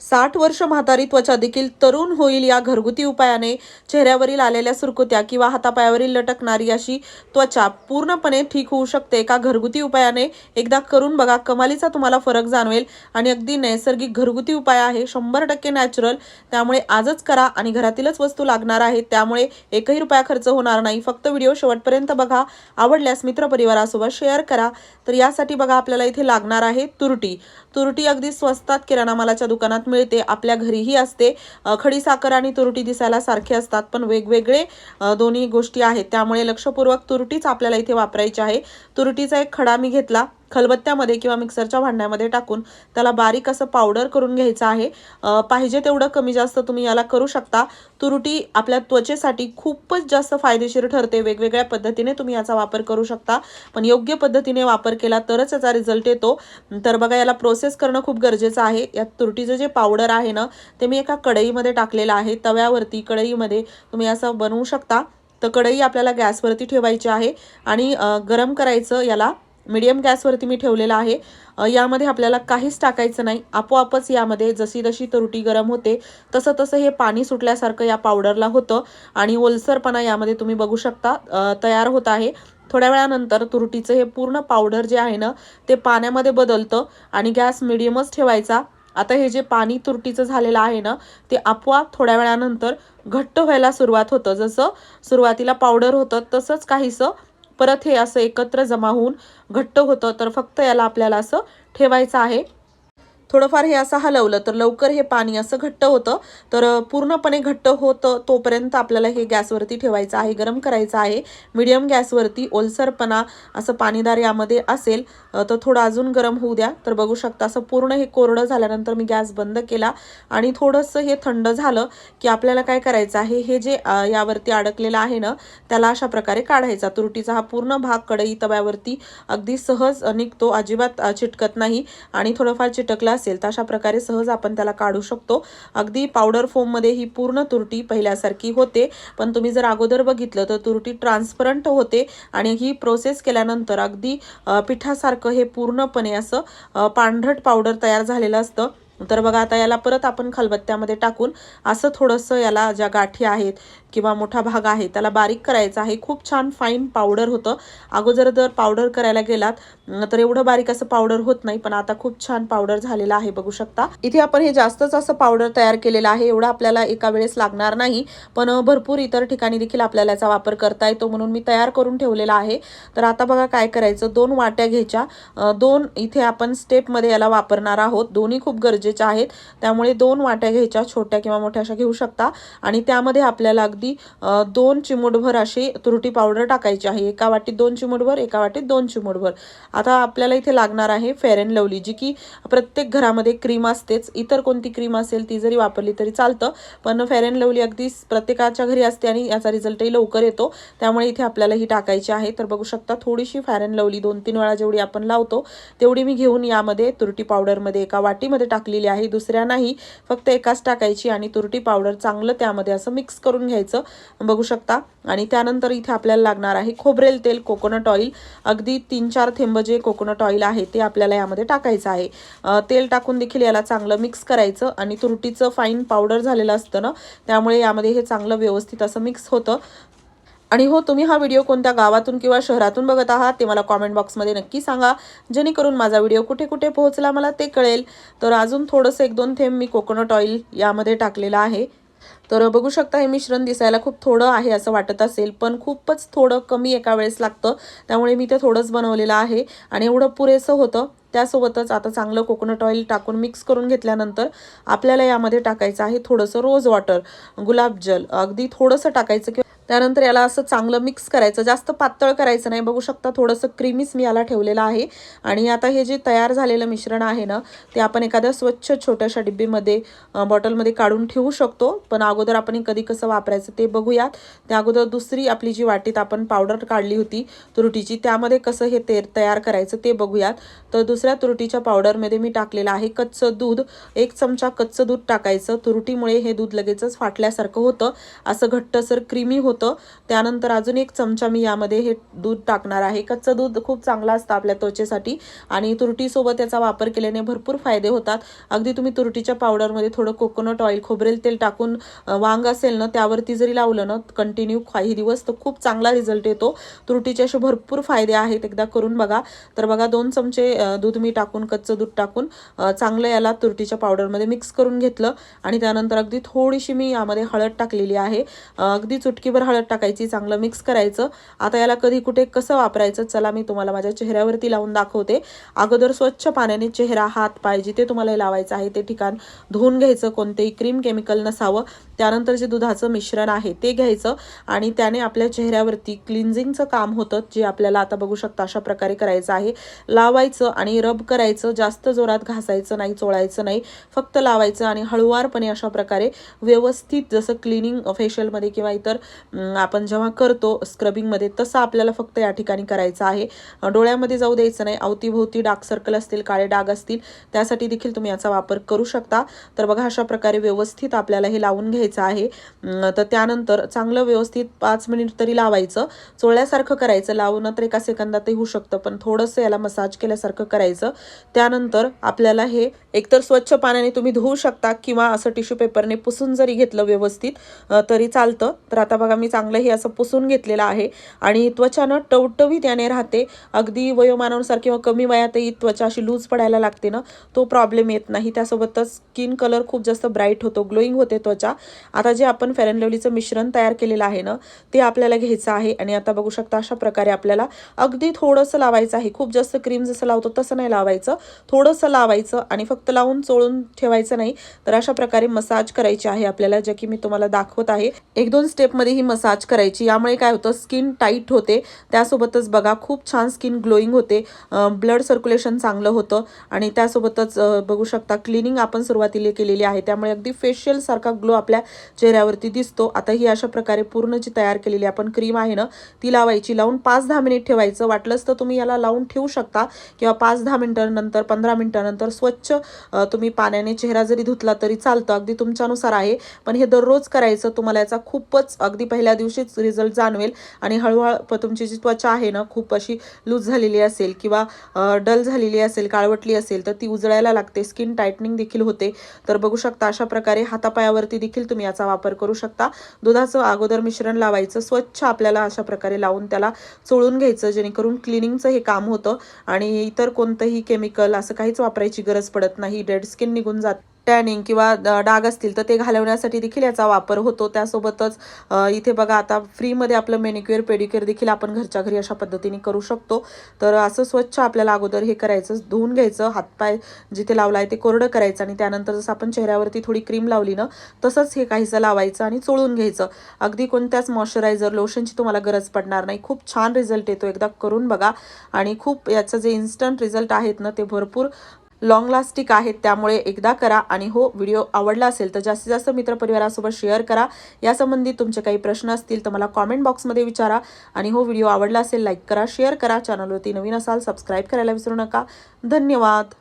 साठ वर्ष म्हातारी त्वचा देखील तरुण होईल या घरगुती उपायाने चेहऱ्यावरील आलेल्या सुरकुत्या किंवा हातापायावरील लटकणारी अशी त्वचा पूर्णपणे ठीक होऊ शकते. एका घरगुती उपायाने एकदा करून बघा कमालीचा तुम्हाला फरक जाणवेल आणि अगदी नैसर्गिक घरगुती उपाय आहे. शंभर टक्के नॅचरल त्यामुळे आजच करा आणि घरातीलच वस्तू लागणार आहेत. त्यामुळे एकही रुपया खर्च होणार नाही. फक्त व्हिडिओ शेवटपर्यंत बघा. आवडल्यास मित्रपरिवारासोबत शेअर करा. तर यासाठी बघा आपल्याला इथे लागणार आहे तुरटी. तुरटी अगदी स्वस्तात किराणा मालाच्या दुकानात मिळते. आपल्या घरीही असते. अ, खडी साखर आणि तुरटी दिसायला सारखे असतात पण वेगवेगळे दोन्ही गोष्टी आहेत. त्यामुळे लक्षपूर्वक तुरटीच आपल्याला इथे वापरायची आहे. तुरटीचा एक खडा मी घेतला. खलबत्त्यामध्ये किंवा मिक्सरच्या भांड्यामध्ये टाकून त्याला बारीक असं पावडर करून घ्यायचं आहे. पाहिजे तेवढं कमी जास्त तुम्ही याला करू शकता. तुरटी आपल्या त्वचेसाठी खूपच जास्त फायदेशीर ठरते. वेगवेगळ्या पद्धतीने तुम्ही याचा वापर करू शकता. पण योग्य पद्धतीने वापर केला तरच याचा रिझल्ट येतो. तर बघा याला प्रोसेस करणं खूप गरजेचं आहे. या तुरटीचं जे पावडर आहे ना ते मी एका कढईमध्ये टाकलेलं आहे. तव्यावरती कढईमध्ये तुम्ही असं बनवू शकता. तर कढई आपल्याला गॅसवरती ठेवायची आहे. आणि गरम करायचं याला मीडियम गॅसवरती मी ठेवलेलं आहे. यामध्ये आपल्याला काहीच टाकायचं नाही. आपोआपच यामध्ये जशी जशी तुरटी गरम होते. तसं तसं हे पाणी सुटल्यासारखं या पावडरला होतं. आणि ओलसरपणा यामध्ये तुम्ही बघू शकता. तयार होत आहे. थोड्या वेळानंतर तुरटीचं हे पूर्ण पावडर जे आहे ना ते पाण्यामध्ये बदलतं आणि गॅस मिडियमच ठेवायचा. आता हे जे पाणी तुरटीचं झालेलं आहे ना ते आपोआप थोड्या वेळानंतर घट्ट व्हायला सुरुवात होतं. जसं सुरुवातीला पावडर होतं तसंच काहीसं परत हे असं एकत्र जमा होऊन घट्ट होतं तर फक्त याला आपल्याला असं ठेवायचं आहे. थोडंफार हे असं हलवलं तर लवकर हे पाणी असं घट्ट होतं. तर पूर्णपणे घट्ट होतं तोपर्यंत आपल्याला हे गॅसवरती ठेवायचं आहे गरम करायचं आहे. मिडियम गॅसवरती ओलसरपणा असं पाणीदार यामध्ये असेल तर थोडं अजून गरम होऊ द्या. तर बघू शकता असं पूर्ण हे कोरडं झाल्यानंतर मी गॅस बंद केला. आणि थोडंसं हे थंड झालं की आपल्याला काय करायचं आहे हे जे यावरती अडकलेलं आहे ना त्याला अशा प्रकारे काढायचा. तुरटीचा हा पूर्ण भाग कढई तव्यावरती अगदी सहज निघतो अजिबात चिटकत नाही. आणि थोडंफार चिटकला असेल तर अशा प्रकारे सहज आपण त्याला काढू शकतो. अगदी पावडर फोममध्ये ही पूर्ण तुरटी पहिल्यासारखी होते. पण तुम्ही जर अगोदर बघितलं तर तुरटी ट्रान्सपरंट होते आणि ही प्रोसेस केल्यानंतर अगदी पिठासारखं हे पूर्णपणे असं पांढरट पावडर तयार झालेलं असतं. तर बघा आता याला परत आपण खलबत्त्यामध्ये टाकून असं थोडंसं याला ज्या गाठी आहेत किंवा मोठा भाग आहे त्याला बारीक करायचा आहे. खूप छान फाईन पावडर होतं. अगोदर जर पावडर करायला गेलात तर एवढं बारीक असं पावडर होत नाही पण आता खूप छान पावडर झालेला आहे बघू शकता. इथे आपण हे जास्तच असं पावडर तयार केलेलं आहे एवढं आपल्याला एका वेळेस लागणार नाही. पण भरपूर इतर ठिकाणी देखील आपल्याला याचा वापर करता येतो म्हणून मी तयार करून ठेवलेला आहे. तर आता बघा काय करायचं. दोन वाट्या घ्यायच्या. दोन इथे आपण स्टेपमध्ये याला वापरणार आहोत. दोन्ही खूप गरजेच्या आहेत. त्यामुळे दोन वाट्या घ्यायच्या छोट्या किंवा मोठ्या अशा घेऊ शकता. आणि त्यामध्ये आपल्याला अगदी अ, दोन चिमूटभर अशी तुरटी पावडर टाकायची आहे. एका वाटीत दोन चिमूटभर एका वाटीत दोन चिमूटभर. आता आपल्याला इथे लागणार आहे फेअर अँड लवली जी की प्रत्येक घरामध्ये क्रीम असतेच. इतर कोणती क्रीम असेल ती जरी वापरली तरी चालतं पण फेअर अँड लवली अगदी प्रत्येकाच्या घरी असते आणि याचा रिझल्टही लवकर येतो. त्यामुळे इथे आपल्याला ही टाकायची आहे. तर बघू शकता थोडीशी फेअर अँड लवली दोन तीन वेळा जेवढी आपण लावतो तेवढी मी घेऊन यामध्ये तुरटी पावडरमध्ये एका वाटीमध्ये टाकलेली आहे. दुसऱ्या नाही फक्त एकाच टाकायची आणि तुरटी पावडर चांगलं त्यामध्ये असं मिक्स करून घ्यायचं. बघू शकता. आणि त्यानंतर इथे आपल्याला लागणार आहे खोबरेल तेल कोकोनट ऑइल अगदी तीन चार थेंब जे कोकोनट ऑइल आहे ते आपल्याला यामध्ये टाकायचं आहे. तेल टाकून देखील याला चांगलं मिक्स करायचं आणि तुरटीचं फाईन पावडर झालेलं असतं ना त्यामुळे यामध्ये हे चांगलं व्यवस्थित असं मिक्स होतं. आणि हो तुम्ही हा व्हिडिओ कोणत्या गावातून किंवा शहरातून बघत आहात ते मला कॉमेंट बॉक्समध्ये नक्की सांगा. जेणेकरून माझा व्हिडिओ कुठे कुठे पोहोचला मला ते कळेल. तर अजून थोडंसं एक दोन थेंब मी कोकोनट ऑइल यामध्ये टाकलेलं आहे. तर बघू शकता हे मिश्रण दिसायला खूप थोडं आहे असं वाटत असेल पण खूपच थोडं कमी एका वेळेस लागतं. त्यामुळे मी ते थोडंच बनवलेलं आहे आणि एवढं पुरेसं होतं. त्यासोबतच आता चांगलं कोकोनट ऑइल टाकून मिक्स करून घेतल्यानंतर आपल्याला यामध्ये टाकायचं आहे थोडंसं रोज वॉटर गुलाबजल. अगदी थोडंसं टाकायचं किंवा त्यानंतर याला असं चांगलं मिक्स करायचं. जास्त पातळ करायचं नाही. बघू शकता थोडंसं क्रीमीच मी याला ठेवलेलं आहे. आणि आता हे जे तयार झालेलं मिश्रण आहे ना ते आपण एखाद्या स्वच्छ छोट्याशा डिब्बीमध्ये बॉटलमध्ये काढून ठेवू शकतो. पण अगोदर आपण कधी कसं वापरायचं ते बघूयात. त्या अगोदर दुसरी आपली जी वाटीत आपण पावडर काढली होती तुरटीची त्यामध्ये कसं हे ते तयार करायचं ते बघूयात. तर दुसऱ्या तुरटीच्या पावडरमध्ये मी टाकलेलं आहे कच्चं दूध. एक चमचा कच्चं दूध टाकायचं. तुरटीमुळे हे दूध लगेचच फाटल्यासारखं होतं. असं घट्टसर क्रीमी होतं. होतं. त्यानंतर अजून एक चमचा मी यामध्ये हे दूध टाकणार आहे. कच्चं दूध खूप चांगलं असतं आपल्या त्वचेसाठी आणि तुरटीसोबत याचा वापर केल्याने भरपूर फायदे होतात. अगदी तुम्ही तुरटीच्या पावडरमध्ये थोडं कोकोनट ऑइल खोबरेल तेल टाकून वांग असेल ना त्यावरती जरी लावलं ना कंटिन्यू काही दिवस तर खूप चांगला रिझल्ट येतो. तुरटीचे असे भरपूर फायदे आहेत. एकदा करून बघा. तर बघा दोन चमचे दूध मी टाकून कच्चं दूध टाकून चांगलं याला तुरटीच्या पावडरमध्ये मिक्स करून घेतलं. आणि त्यानंतर अगदी थोडीशी मी यामध्ये हळद टाकलेली आहे. अगदी चुटकीभर हळद टाकायची चांगलं मिक्स करायचं. आता याला कधी कुठे कसं वापरायचं चला मी तुम्हाला माझ्या चेहऱ्यावरती लावून दाखवते. अगोदर स्वच्छ पाण्याने चेहरा हात पाय जिथे तुम्हाला लावायचं आहे ते ठिकाण धुवून घ्यायचं कोणतेही क्रीम केमिकल नसावं. त्यानंतर जे दुधाचं मिश्रण आहे ते घ्यायचं आणि त्याने आपल्या चेहऱ्यावरती क्लिन्झिंगचं काम होतं जे आपल्याला आता बघू शकता अशा प्रकारे करायचं आहे. लावायचं आणि रब करायचं जास्त जोरात घासायचं नाही चोळायचं नाही. फक्त लावायचं आणि हळुवारपणे अशा प्रकारे व्यवस्थित जसं क्लिनिंग फेशियलमध्ये किंवा इतर आपण जेव्हा करतो स्क्रबिंगमध्ये तसं आपल्याला फक्त या ठिकाणी करायचं आहे. डोळ्यामध्ये जाऊ द्यायचं नाही. अवतीभोवती डार्क सर्कल असतील काळे डाग असतील त्यासाठी देखील तुम्ही याचा वापर करू शकता. तर बघा अशा प्रकारे व्यवस्थित आपल्याला हे लावून घ्यायचं आहे. तर त्यानंतर चांगलं व्यवस्थित पाच मिनिट तरी लावायचं. चोळल्यासारखं करायचं. लावून तर एका सेकंदातही होऊ शकतं पण थोडंसं याला मसाज केल्यासारखं करायचं. त्यानंतर आपल्याला हे एकतर स्वच्छ पाण्याने तुम्ही धुवू शकता किंवा असं टिश्यू पेपरने पुसून जरी घेतलं व्यवस्थित तरी चालतं. तर आता बघा मी चांगलं हे असं पुसून घेतलेलं आहे. आणि त्वचानं टवटवी त्याने राहते. अगदी वयोमानानुसार किंवा कमी वयातही त्वचा अशी लूज पडायला लागते ना तो प्रॉब्लेम येत नाही. त्यासोबतच स्किन कलर खूप जास्त ब्राईट होतो ग्लोईंग होते त्वचा. आता जे आपण फेअर अँड लवलीचं मिश्रण तयार केलेलं आहे ना ते आपल्याला घ्यायचं आहे. आणि आता बघू शकता अशा प्रकारे आपल्याला अगदी थोडंसं लावायचं आहे. खूप जास्त क्रीम जसं लावतो तसं नाही लावायचं. थोडंसं लावायचं आणि फक्त लावून चोळून ठेवायचं नाही. तर अशा प्रकारे मसाज करायची आहे आपल्याला जे की मी तुम्हाला दाखवत आहे. एक दोन स्टेपमध्ये ही मसाज करायची. यामुळे काय होतं स्किन टाईट होते. त्यासोबतच बघा खूप छान स्किन ग्लोईंग होते. ब्लड सर्क्युलेशन चांगलं होतं. आणि त्यासोबतच बघू शकता क्लिनिंग आपण सुरुवातीला केलेली आहे. त्यामुळे अगदी फेशियलसारखा ग्लो आपल्या चेहऱ्यावरती दिसतो. आता ही अशा प्रकारे पूर्ण जी तयार केलेली आपण क्रीम आहे ना ती लावायची. लावून पाच दहा मिनिट ठेवायचं. वाटलंच तर तुम्ही याला लावून ठेवू शकता. किंवा पाच दहा मिनिटांनंतर पंधरा मिनिटानंतर स्वच्छ तुम्ही पाण्याने चेहरा जरी धुतला तरी चालतं. अगदी तुमच्यानुसार आहे. पण हे दररोज करायचं तुम्हाला याचा खूपच अगदी पहिल्या पहिल्या दिवशीच रिझल्ट जाणवेल. आणि हळूहळू तुमची जी त्वचा आहे ना खूप अशी लूज झालेली असेल किंवा डल झालेली असेल काळवटली असेल तर ती उजळायला लागते. स्किन टायटनिंग देखील होते. तर बघू शकता अशा प्रकारे हातापायावरती देखील तुम्ही याचा वापर करू शकता. दुधाचं अगोदर मिश्रण लावायचं. स्वच्छ आपल्याला अशा प्रकारे लावून त्याला चोळून घ्यायचं जेणेकरून क्लिनिंगचं हे काम होतं. आणि इतर कोणतंही केमिकल असं काहीच वापरायची गरज पडत नाही. डेड स्किन निघून जात टॅनिंग किंवा डाग असतील तर ते घालवण्यासाठी देखील याचा वापर होतो. त्यासोबतच इथे बघा आता फ्रीमध्ये आपलं मेनिक्युअर पेडिक्युअर देखील आपण घरच्या घरी अशा पद्धतीने करू शकतो. तर असं स्वच्छ आपल्याला अगोदर हे करायचं धुवून घ्यायचं हातपाय जिथे लावला आहे ते कोरडं करायचं आणि त्यानंतर जसं आपण चेहऱ्यावरती थोडी क्रीम लावली ना तसंच हे काहीसं लावायचं आणि चोळून घ्यायचं. अगदी कोणत्याच मॉइश्चरायझर लोशनची तुम्हाला गरज पडणार नाही. खूप छान रिझल्ट येतो एकदा करून बघा. आणि खूप याचं जे इन्स्टंट रिझल्ट आहेत ना ते भरपूर लॉंग लास्टिक आहेत त्यामुळे एकदा करा आणि हो व्हिडिओ आवडला असेल तर जास्तीत जास्त मित्रपरिवारासोबत शेअर करा. यासंबंधी तुमचे काही प्रश्न असतील तर मला कॉमेंट बॉक्समध्ये विचारा. आणि हो व्हिडिओ आवडला असेल लाईक करा शेअर करा. चॅनलवरती नवीन असाल सबस्क्राईब करायला विसरू नका. धन्यवाद.